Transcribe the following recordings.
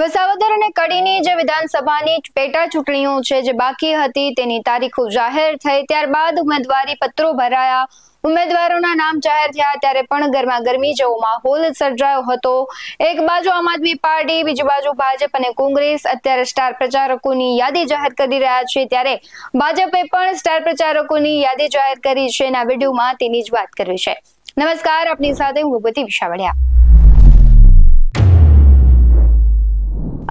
વસાવદર અને કડીની જે વિધાનસભાની પેટા ચૂંટણીઓ છે, જે બાકી હતી તેની તારીખો જાહેર થઈ. ત્યારબાદ ઉમેદવારી પત્રો ભરાયા. ઉમેદવારોના નામ જાહેર થયા. ત્યારે પણ ગરમા ગરમી જેવો માહોલ સર્જાયો હતો. એક બાજુ આમ આદમી પાર્ટી, બીજી બાજુ ભાજપ અને કોંગ્રેસ અત્યારે સ્ટાર પ્રચારકોની યાદી જાહેર કરી રહ્યા છે. ત્યારે ભાજપે પણ સ્ટાર પ્રચારકોની યાદી જાહેર કરી છે. અને આ વિડીયોમાં તેની જ વાત કરવી છે. નમસ્કાર. આપની સાથે હું ભૂપતિ વિશાવડિયા.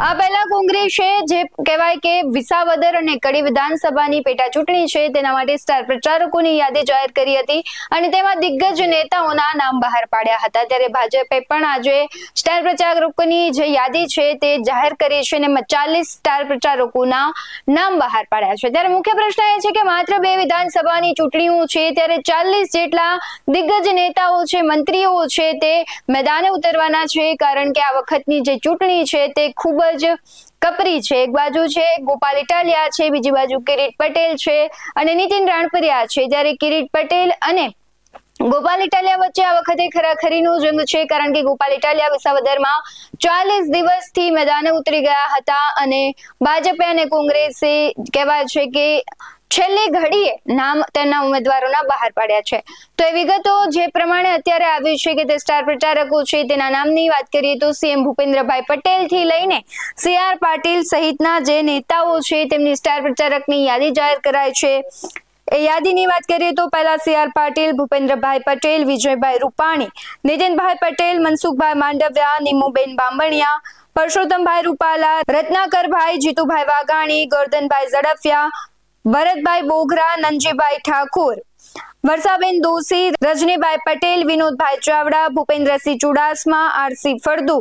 આ પહેલા કોંગ્રેસે જે કહેવાય કે વિસાવદર અને કડી વિધાનસભાની પેટા ચૂંટણી છે, તેના માટે સ્ટાર પ્રચારકોની યાદી જાહેર કરી હતી અને તેમાં દિગ્ગજ નેતાઓના નામ બહાર પાડ્યા હતા. ત્યારે ભાજપે પણ આજે સ્ટાર પ્રચારકોની જે યાદી છે, તે જાહેર કરી છે અને ચાલીસ સ્ટાર પ્રચારકોના નામ બહાર પાડ્યા છે. ત્યારે મુખ્ય પ્રશ્ન એ છે કે માત્ર બે વિધાનસભાની ચૂંટણીઓ છે, ત્યારે ચાલીસ જેટલા દિગ્ગજ નેતાઓ છે, મંત્રીઓ છે, તે મેદાને ઉતરવાના છે, કારણ કે આ વખતની જે ચૂંટણી છે, તે ખૂબ જ કપરી છે. એક બાજુ છે ગોપાલ ઇટાલિયા છે, બીજી બાજુ કિરીટ પટેલ છે અને નીતિન રાણપરિયા છે. જ્યારે કિરીટ પટેલ અને ગોપાલ ઇટાલિયા વચ્ચે આ વખતે ખરાખરીનો જંગ છે કારણ કે ગોપાલ ઇટાલિયા વિસાવદરમાં ચાલીસ દિવસથી મેદાને ઉતરી ગયા હતા અને ભાજપે અને કોંગ્રેસે કહેવાય છે કે છેલ્લી ઘડીએ નામ તેના ઉમેદવારોના બહાર પાડ્યા છે. તો એ વિગતો જે પ્રમાણે અત્યારે આવી છે કે તે સ્ટાર પ્રચારકો છે, તેના નામની વાત કરીએ તો સીએમ ભૂપેન્દ્રભાઈ પટેલથી લઈને સી આર પાટીલ સહિતના જે નેતાઓ છે, તેમની સ્ટાર પ્રચારકની યાદી જાહેર કરાય છે. એ યાદીની વાત કરીએ તો પહેલા C R Patil, Bhupendrabhai Patel, Vijaybhai Rupani, Nitinbhai Patel, Mansukhbhai Mandaviya, Nimuben Bambhaniya Parshottambhai Rupala, Ratnakarbhai, Jitubhai Vaghani, Gordhanbhai Zadafia Bharatbhai Boghara Nanjibhai Thakor. Varshaben Doshi, Rajnibhai Patel, Vinodbhai Chavda, Bhupendrasinh Chudasama, RC Faldu,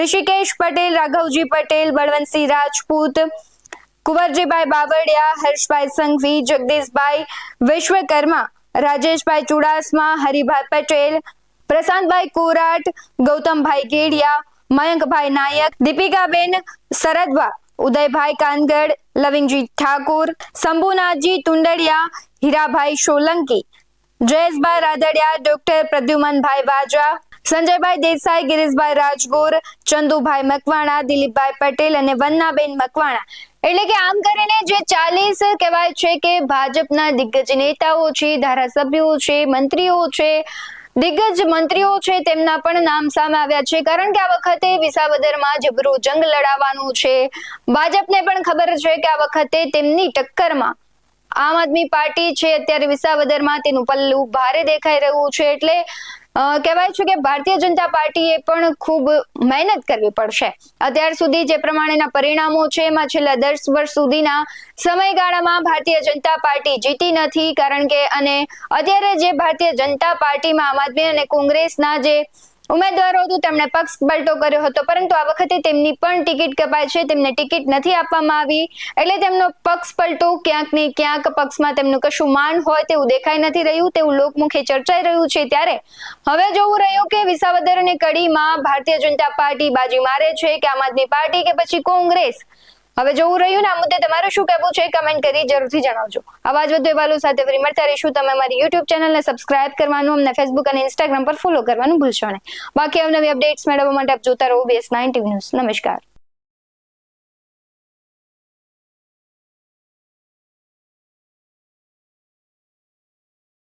Rushikesh Patel, Raghavji Patel, Balvantsinh Rajput, Kunvarjibhai Bavaliya, Harshbhai Sanghavi, Jagdishbhai Vishwakarma, Rajeshbhai Chudasama, Haribhai Patel, Prashantbhai Korat, Gautambhai Gediya, Mayankbhai Nayak, Dipikaben Sardava Udaybhai Kangad Lavingji Thakur, Shambhunathji Tundiya Hirabhai Solanki, Jayeshbhai Radadiya, doctor Pradyumanbhai Vaja, Sanjaybhai Desai, Girishbhai Rajgor, Chandubhai Makwana, Dilipbhai Patel અને વન્નાબેન મકવાણા. એટલે કે આમ કરીને જે ચાલીસ કહેવાય છે કે ભાજપના દિગ્ગજ નેતાઓ છે, ધારાસભ્યો છે, મંત્રીઓ છે દિગ્ગજ મંત્રીઓ છે, તેમના પણ નામ સામે આવ્યા છે, કારણ કે આ વખતે વિસાવદરમાં જબરું જંગ લડાવવાનું છે. ભાજપને પણ ખબર છે કે આ વખતે તેમની ટક્કરમાં આમ આદમી પાર્ટી છે, અત્યારે વિસાવદરમાં તેનું પલ્લું ભારે દેખાઈ રહ્યું છે, એટલે કહેવાય છે કે ભારતીય જનતા પાર્ટીએ પણ ખૂબ મહેનત કરવી પડશે. અત્યાર સુધી જે પ્રમાણેના પરિણામો છે, એમાં છેલ્લા દસ વર્ષ સુધીના સમયગાળામાં ભારતીય જનતા પાર્ટી જીતી નથી, કારણ કે અને અત્યારે જે ભારતીય જનતા પાર્ટીમાં આમ આદમી અને કોંગ્રેસના જે ઉમેદવારો હતું તેમણે પક્ષ પલટો કર્યો હતો, પરંતુ આ વખતે તેમની પણ ટિકિટ કપાય છે, તેમને ટિકિટ નથી આપવામાં આવી. એટલે તેમનો પક્ષ પલટો ક્યાંક ને ક્યાંક પક્ષમાં તેમનું કશું માન હોય તેવું દેખાઈ નથી રહ્યું, તેવું લોકમુખે ચર્ચાઈ રહ્યું છે ત્યારે હવે જોવું રહ્યું કે વિસાવદર અને કડીમાં ભારતીય જનતા પાર્ટી બાજી મારે છે, કે આમ આદમી પાર્ટી કે પછી કોંગ્રેસ? હવે જોવું રહ્યું ને, આ મુદ્દે તમારું શું કહેવું છે કમેન્ટ કરી જરૂરથી જણાવજો. આવા જ વધુ અહેવાલો સાથે ફરી મળતા રહીશું. તમે મારી યુટ્યુબ ચેનલને સબસ્ક્રાઇબ કરવાનું, અમને ફેસબુક અને ઇન્સ્ટાગ્રામ પર ફોલો કરવાનું ભૂલશો નહીં. બાકી અવનવી અપડેટ્સ મેળવવા માટે આપ જોતા રહો બીએસ નાઇન ન્યૂઝ નમસ્કાર.